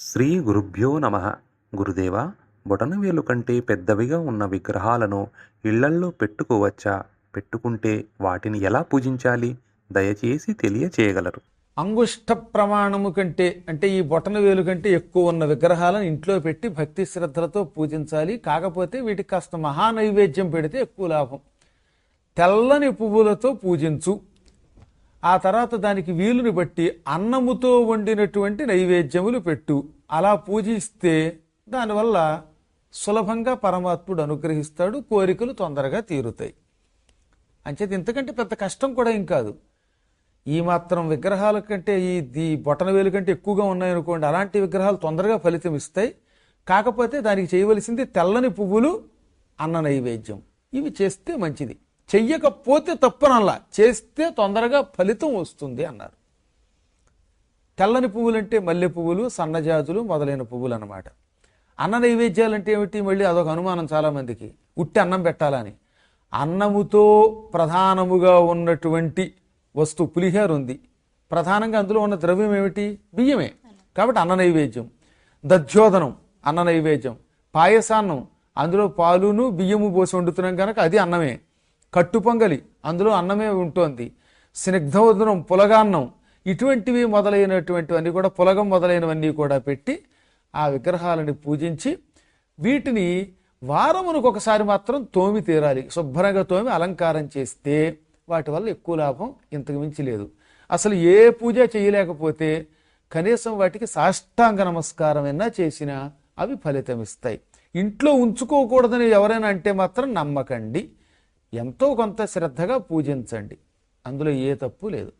శ్రీ గురుభ్యో నమ. గురుదేవ బొటనవేలు కంటే పెద్దవిగా ఉన్న విగ్రహాలను ఇళ్ళల్లో పెట్టుకోవచ్చా? పెట్టుకుంటే వాటిని ఎలా పూజించాలి? దయచేసి తెలియచేయగలరు. అంగుష్ట ప్రమాణము కంటే అంటే ఈ బొటన వేలు కంటే ఎక్కువ ఉన్న విగ్రహాలను ఇంట్లో పెట్టి భక్తి శ్రద్ధలతో పూజించాలి. కాకపోతే వీటికి కాస్త మహానైవేద్యం పెడితే ఎక్కువ లాభం. తెల్లని పువ్వులతో పూజించు. ఆ తర్వాత దానికి వీలుని బట్టి అన్నముతో వండినటువంటి నైవేద్యములు పెట్టు. అలా పూజిస్తే దానివల్ల సులభంగా పరమాత్ముడు అనుగ్రహిస్తాడు కోరికలు తొందరగా తీరుతాయి. అంచేది ఇంతకంటే పెద్ద కష్టం కూడా ఏం కాదు. ఈ మాత్రం విగ్రహాల కంటే ఈ ఈ బొటన వేలు కంటే ఎక్కువగా ఉన్నాయనుకోండి అలాంటి విగ్రహాలు తొందరగా ఫలితం ఇస్తాయి. కాకపోతే దానికి చేయవలసింది తెల్లని పువ్వులు అన్న నైవేద్యం. ఇవి చేస్తే మంచిది. చెయ్యకపోతే తప్పనల్లా. చేస్తే తొందరగా ఫలితం వస్తుంది అన్నారు. తెల్లని పువ్వులంటే మల్లె పువ్వులు సన్నజాజులు మొదలైన పువ్వులు అన్నమాట అన్న నైవేద్యాలు అంటే ఏమిటి? మళ్ళీ అదొక అనుమానం చాలామందికి. ఉట్టి అన్నం పెట్టాలని. అన్నముతో ప్రధానముగా ఉన్నటువంటి వస్తువు పులిహోర ఉంది ప్రధానంగా అందులో ఉన్న ద్రవ్యం ఏమిటి? బియ్యమే. కాబట్టి అన్న నైవేద్యం. దధ్యోదనం అన్న నైవేద్యం. పాయసాన్నం. అందులో పాలును బియ్యము పోసి వండుతున్నాం కనుక అది అన్నమే. కట్టుపొంగలి అందులో అన్నమే ఉంటుంది. స్నిగ్ధోదనం పులగాన్నం ఇటువంటివి మొదలైనటువంటివన్నీ కూడా పులగం మొదలైనవన్నీ కూడా పెట్టి ఆ విగ్రహాలని పూజించి వీటిని వారమునకు ఒకసారి మాత్రం తోమి తీరాలి. శుభ్రంగా తోమి అలంకారం చేస్తే వాటి వల్ల ఎక్కువ లాభం ఇంతకు మించి లేదు. అసలు ఏ పూజ చేయలేకపోతే కనీసం వాటికి సాష్టాంగ నమస్కారం అయినా చేసినా అవి ఫలితం ఇస్తాయి ఇంట్లో ఉంచుకోకూడదని ఎవరైనా అంటే మాత్రం నమ్మకండి. ఎంతో కొంత శ్రద్ధగా పూజించండి. అందులో ఏ తప్పు లేదు.